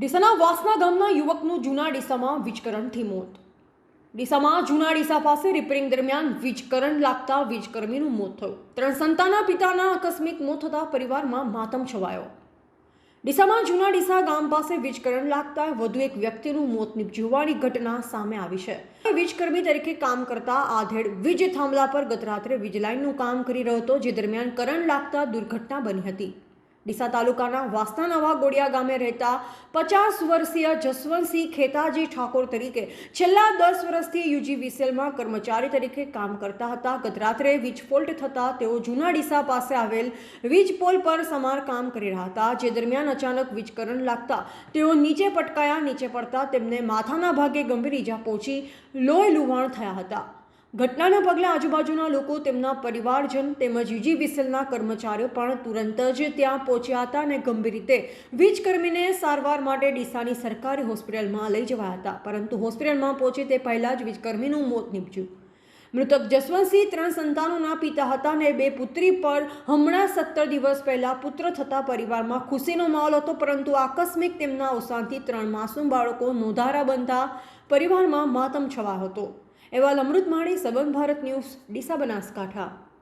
ડીસાના વાસના ગામના યુવકનું જૂના ડીસામાં વીજકરણથી મોત. ડીસામાં જૂના ડીસા પાસે રિપેરિંગ દરમિયાન વીજકરણ લાગતા વીજકર્મીનું મોત થયું. ત્રણ સંતાના પિતાના આકસ્મિક મોત થતા પરિવારમાં માતમ છવાયો. ડીસામાં જૂના ડીસા ગામ પાસે વીજકરણ લાગતા વધુ એક વ્યક્તિનું મોત નિપજવાની ઘટના સામે આવી છે. વીજકર્મી તરીકે કામ કરતા આધેડ વીજ થાંભલા પર ગત રાત્રે વીજ લાઇનનું કામ કરી રહ્યો હતો, જે દરમિયાન કરંટ લાગતા દુર્ઘટના બની હતી. ડીસા તાલુકાના વાસના નવા ગોડિયા ગામે રહેતા પચાસ વર્ષીય જસવંતસિંહ ખેતાજી ઠાકોર તરીકે છેલ્લા દસ વર્ષથી યુજી વિસેલમાં કર્મચારી તરીકે કામ કરતા હતા. ગત રાત્રે વીજ ફોલ્ટ થતાં તેઓ જૂના ડીસા પાસે આવેલ વીજ પોલ પર સમાર કામ કરી રહ્યા હતા. જે દરમિયાન અચાનક વીજ કરંટ લાગતા તેઓ નીચે પટકાયા. નીચે પડતા તેમને માથાના ભાગે ગંભીર ઈજા પહોંચી લોહી લુહાણ થયા હતા. ઘટનાના પગલે આજુબાજુના લોકો, તેમના પરિવારજન તેમજ યુજી વિસેલના કર્મચારીઓ પણ તુરંત જ ત્યાં પહોંચ્યા હતા અને ગંભીર રીતે વીજકર્મીને સારવાર માટે ડીસાની સરકારી હોસ્પિટલમાં લઈ જવાયા હતા. પરંતુ હોસ્પિટલમાં પહોંચે તે પહેલાં જ વીજકર્મીનું મોત નીપજ્યું. મૃતક જસવંતસિંહ ત્રણ સંતાનોના પિતા હતા અને બે પુત્રી પર હમણાં સત્તર દિવસ પહેલાં પુત્ર થતા પરિવારમાં ખુશીનો માહોલ હતો, પરંતુ આકસ્મિક તેમના અવસાનથી ત્રણ માસૂમ બાળકો નોંધારા બનતા પરિવારમાં માતમ છવાયો હતો. અહેવાલ અમૃત સબંધ ભારત ન્યૂઝ ડીસા બનાસકાંઠા.